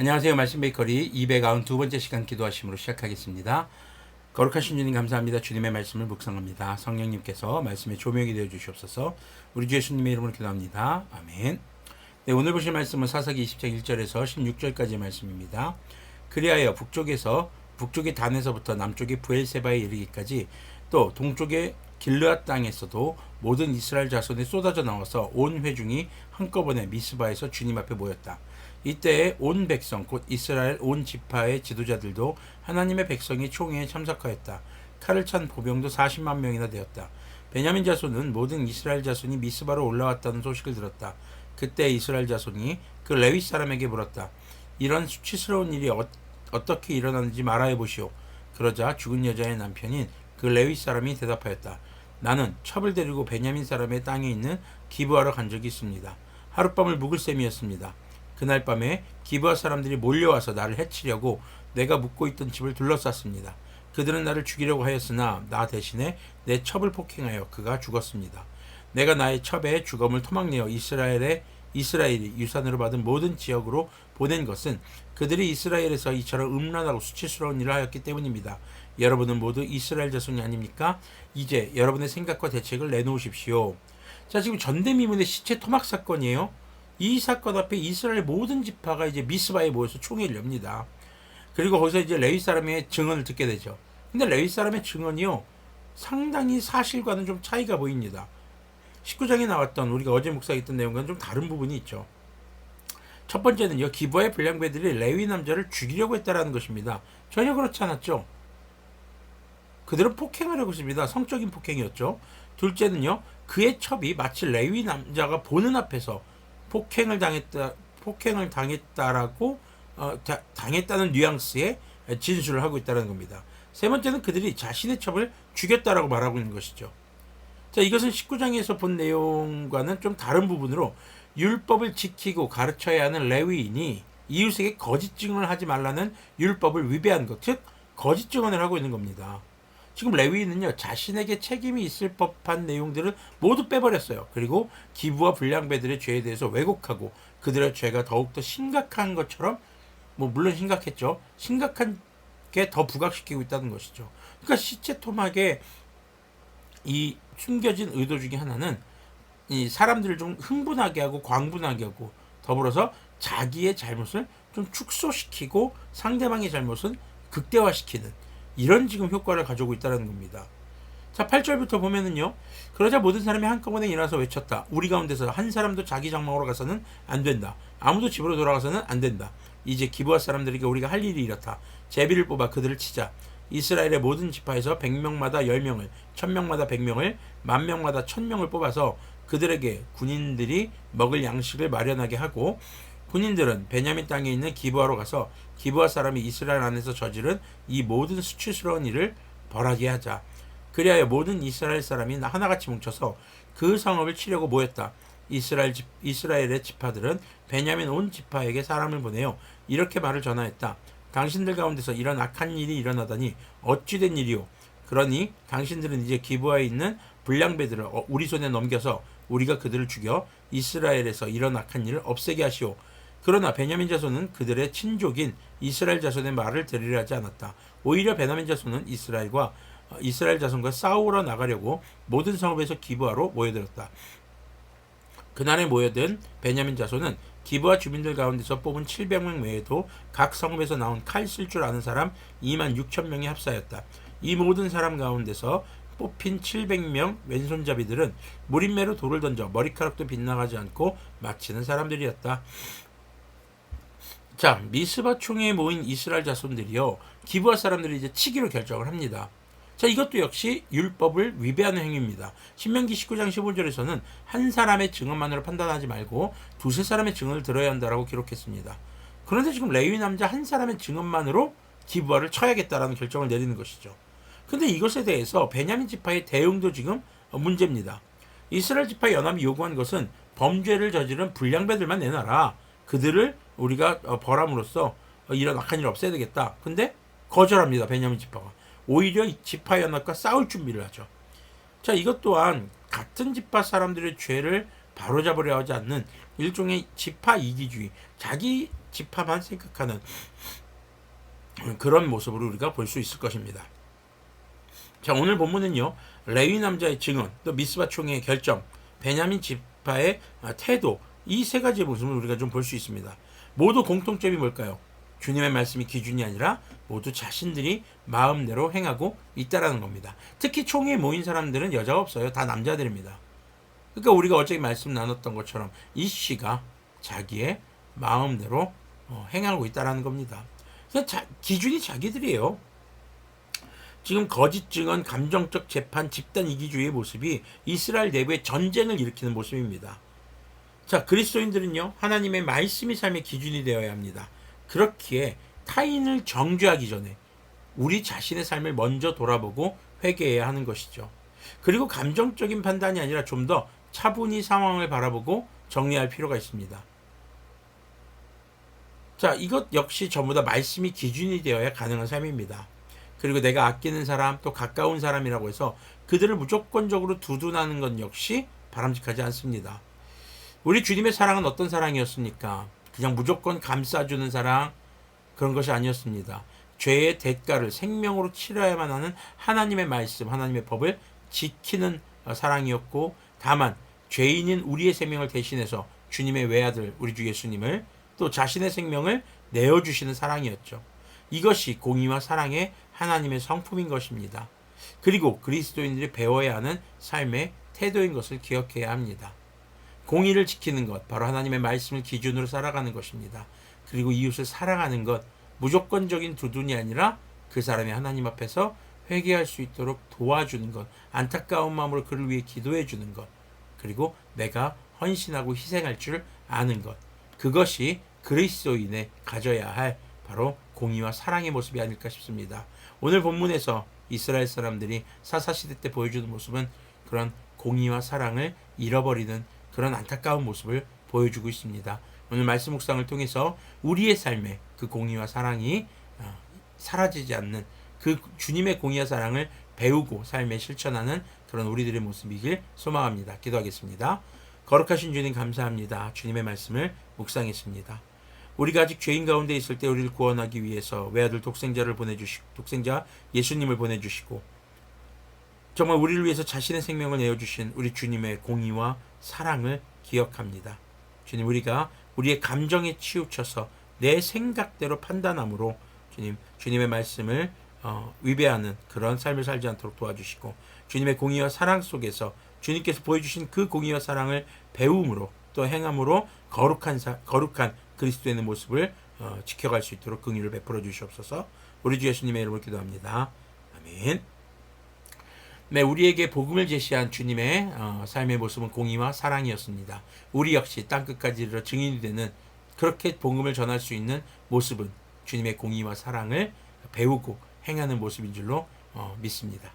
안녕하세요. 말씀 베이커리 292번째 시간 기도하심으로 시작하겠습니다. 거룩하신 주님 감사합니다. 주님의 말씀을 묵상합니다. 성령님께서 말씀의 조명이 되어 주시옵소서. 우리 주 예수님의 이름으로 기도합니다. 아멘. 네, 오늘 보실 말씀은 사사기 20장 1절에서 16절까지의 말씀입니다. 그리하여 북쪽에서 북쪽의 단에서부터 남쪽의 부엘세바에 이르기까지 또 동쪽의 길르앗 땅에서도 모든 이스라엘 자손이 쏟아져 나와서 온 회중이 한꺼번에 미스바에서 주님 앞에 모였다. 이때 온 백성 곧 이스라엘 온 지파의 지도자들도 하나님의 백성이 총회에 참석하였다. 칼을 찬 보병도 40만 명이나 되었다. 베냐민 자손은 모든 이스라엘 자손이 미스바로 올라왔다는 소식을 들었다. 그때 이스라엘 자손이 그 레위 사람에게 물었다. 이런 수치스러운 일이 어, 어떻게 일어나는지 말하여 보시오. 그러자 죽은 여자의 남편인 그 레위 사람이 대답하였다. 나는 첩을 데리고 베냐민 사람의 땅에 있는 기부하러 간 적이 있습니다. 하룻밤을 묵을 셈이었습니다. 그날 밤에 기부하 사람들이 몰려와서 나를 해치려고 내가 묵고 있던 집을 둘러쌌습니다. 그들은 나를 죽이려고 하였으나 나 대신에 내 첩을 폭행하여 그가 죽었습니다. 내가 나의 첩에 주검을 토막내어 이스라엘의 이스라엘이 유산으로 받은 모든 지역으로 보낸 것은 그들이 이스라엘에서 이처럼 음란하고 수치스러운 일을 하였기 때문입니다. 여러분은 모두 이스라엘 자손이 아닙니까? 이제 여러분의 생각과 대책을 내놓으십시오. 자, 지금 전대미문의 시체 토막 사건이에요. 이 사건 앞에 이스라엘 모든 지파가 이제 미스바에 모여서 총회를 엽니다. 그리고 거기서 이제 레위 사람의 증언을 듣게 되죠. 근데 레위 사람의 증언이요. 상당히 사실과는 좀 차이가 보입니다. 19장에 나왔던 우리가 어제 묵상했던 내용과는 좀 다른 부분이 있죠. 첫 번째는요. 기부의 불량배들이 레위 남자를 죽이려고 했다라는 것입니다. 전혀 그렇지 않았죠. 그들은 폭행하려고 했습니다. 성적인 폭행이었죠. 둘째는요. 그의 첩이 마치 레위 남자가 보는 앞에서 폭행을 당했다 폭행을 당했다라고 어, 다, 당했다는 뉘앙스의 진술을 하고 있다는 겁니다. 세 번째는 그들이 자신의 첩을 죽였다라고 말하고 있는 것이죠. 자, 이것은 19장에서 본 내용과는 좀 다른 부분으로 율법을 지키고 가르쳐야 하는 레위인이 이웃에게 거짓 증언을 하지 말라는 율법을 위배한 것, 즉 거짓 증언을 하고 있는 겁니다. 지금 레위인은요 자신에게 책임이 있을 법한 내용들을 모두 빼버렸어요. 그리고 기부와 불량배들의 죄에 대해서 왜곡하고 그들의 죄가 더욱더 심각한 것처럼 뭐 물론 심각했죠. 심각한 게 더 부각시키고 있다는 것이죠. 그러니까 시체 토막에 이 숨겨진 의도 중에 하나는 이 사람들을 좀 흥분하게 하고 광분하게 하고 더불어서 자기의 잘못을 좀 축소시키고 상대방의 잘못은 극대화시키는 이런 지금 효과를 가져오고 있다는 겁니다. 자, 8절부터 보면은요. 그러자 모든 사람이 한꺼번에 일어나서 외쳤다. 우리 가운데서 한 사람도 자기 장막으로 가서는 안 된다. 아무도 집으로 돌아가서는 안 된다. 이제 기부할 사람들에게 우리가 할 일이 이렇다. 제비를 뽑아 그들을 치자. 이스라엘의 모든 지파에서 100명마다 10명을, 1000명마다 100명을, 만 명마다 1000명을 뽑아서 그들에게 군인들이 먹을 양식을 마련하게 하고 군인들은 베냐민 땅에 있는 기부하러 가서 기부할 사람이 이스라엘 안에서 저지른 이 모든 수치스러운 일을 벌하게 하자. 그리하여 모든 이스라엘 사람이 하나같이 뭉쳐서 그 성읍을 치려고 모였다. 이스라엘 집, 이스라엘의 지파들은 베냐민 온 지파에게 사람을 보내요. 이렇게 말을 전하였다. 당신들 가운데서 이런 악한 일이 일어나다니 어찌된 일이오. 그러니 당신들은 이제 기부하에 있는 불량배들을 어, 우리 손에 넘겨서 우리가 그들을 죽여 이스라엘에서 이런 악한 일을 없애게 하시오. 그러나 베냐민 자손은 그들의 친족인 이스라엘 자손의 말을 들으려 하지 않았다. 오히려 베냐민 자손은 이스라엘과 어, 이스라엘 자손과 싸우러 나가려고 모든 성읍에서 기부하러 모여들었다. 그날에 모여든 베냐민 자손은 기부와 주민들 가운데서 뽑은 700명 외에도 각 성읍에서 나온 칼 쓸 줄 아는 사람 2만 6천 명이 합사였다. 이 모든 사람 가운데서 뽑힌 700명 왼손잡이들은 무림매로 돌을 던져 머리카락도 빗나가지 않고 마치는 사람들이었다. 자, 미스바 총회에 모인 이스라엘 자손들이요. 기부할 사람들이 이제 치기로 결정을 합니다. 자, 이것도 역시 율법을 위배하는 행위입니다. 신명기 19장 15절에서는 한 사람의 증언만으로 판단하지 말고 두세 사람의 증언을 들어야 한다라고 기록했습니다. 그런데 지금 레위 남자 한 사람의 증언만으로 기부화를 쳐야겠다라는 결정을 내리는 것이죠. 근데 이것에 대해서 베냐민 지파의 대응도 지금 문제입니다. 이스라엘 지파 연합이 요구한 것은 범죄를 저지른 불량배들만 내놔라. 그들을 우리가 어, 벌함으로써 어, 이런 악한 일을 없애야 되겠다. 근데 거절합니다. 베냐민 지파가. 오히려 이 지파 연합과 싸울 준비를 하죠. 자, 이것 또한 같은 지파 사람들의 죄를 바로잡으려 하지 않는 일종의 지파 이기주의, 자기 지파만 생각하는 그런 모습을 우리가 볼 수 있을 것입니다. 자, 오늘 본문은요. 레위 남자의 증언, 또 미스바 총회의 결정, 베냐민 지파의 아, 태도, 이 세 가지의 모습을 우리가 좀 볼 수 있습니다. 모두 공통점이 뭘까요? 주님의 말씀이 기준이 아니라 모두 자신들이 마음대로 행하고 있다라는 겁니다. 특히 총회에 모인 사람들은 여자가 없어요. 다 남자들입니다. 그러니까 우리가 어제 말씀 나눴던 것처럼 이 씨가 자기의 마음대로 어, 행하고 있다라는 겁니다. 자, 기준이 자기들이에요. 지금 거짓 증언, 감정적 재판, 집단 이기주의의 모습이 이스라엘 내부의 전쟁을 일으키는 모습입니다. 자, 그리스도인들은요, 하나님의 말씀이 삶의 기준이 되어야 합니다. 그렇기에 타인을 정죄하기 전에 우리 자신의 삶을 먼저 돌아보고 회개해야 하는 것이죠. 그리고 감정적인 판단이 아니라 좀 더 차분히 상황을 바라보고 정리할 필요가 있습니다. 자, 이것 역시 전부 다 말씀이 기준이 되어야 가능한 삶입니다. 그리고 내가 아끼는 사람, 또 가까운 사람이라고 해서 그들을 무조건적으로 두둔하는 것 역시 바람직하지 않습니다. 우리 주님의 사랑은 어떤 사랑이었습니까? 그냥 무조건 감싸주는 사랑, 그런 것이 아니었습니다. 죄의 대가를 생명으로 치러야만 하는 하나님의 말씀, 하나님의 법을 지키는 어, 사랑이었고, 다만 죄인인 우리의 생명을 대신해서 주님의 외아들, 우리 주 예수님을 또 자신의 생명을 내어 주시는 사랑이었죠. 이것이 공의와 사랑의 하나님의 성품인 것입니다. 그리고 그리스도인들이 배워야 하는 삶의 태도인 것을 기억해야 합니다. 공의를 지키는 것, 바로 하나님의 말씀을 기준으로 살아가는 것입니다. 그리고 이웃을 사랑하는 것, 무조건적인 두둔이 아니라 그 사람이 하나님 앞에서 회개할 수 있도록 도와주는 것, 안타까운 마음으로 그를 위해 기도해 주는 것, 그리고 내가 헌신하고 희생할 줄 아는 것, 그것이 그리스도인의 가져야 할 바로 공의와 사랑의 모습이 아닐까 싶습니다. 오늘 본문에서 이스라엘 사람들이 사사시대 때 보여주는 모습은 그런 공의와 사랑을 잃어버리는 그런 안타까운 모습을 보여주고 있습니다. 오늘 말씀 묵상을 통해서 우리의 삶에 그 공의와 사랑이 어, 사라지지 않는 그 주님의 공의와 사랑을 배우고 삶에 실천하는 그런 우리들의 모습이길 소망합니다. 기도하겠습니다. 거룩하신 주님 감사합니다. 주님의 말씀을 묵상했습니다. 우리가 아직 죄인 가운데 있을 때 우리를 구원하기 위해서 외아들 독생자를 보내주시고 독생자 예수님을 보내주시고 정말 우리를 위해서 자신의 생명을 내어주신 우리 주님의 공의와 사랑을 기억합니다. 주님 우리가 우리의 감정에 치우쳐서 내 생각대로 판단함으로 주님 주님의 말씀을 어, 위배하는 그런 삶을 살지 않도록 도와주시고 주님의 공의와 사랑 속에서 주님께서 보여주신 그 공의와 사랑을 배움으로 또 행함으로 거룩한 사, 거룩한 그리스도의 모습을 어, 지켜갈 수 있도록 긍휼을 베풀어 주시옵소서. 우리 주 예수님의 이름으로 기도합니다. 아멘. 네, 우리에게 복음을 제시한 주님의 어, 삶의 모습은 공의와 사랑이었습니다. 우리 역시 땅 끝까지 이르러 증인이 되는 그렇게 복음을 전할 수 있는 모습은 주님의 공의와 사랑을 배우고 행하는 모습인 줄로 어, 믿습니다.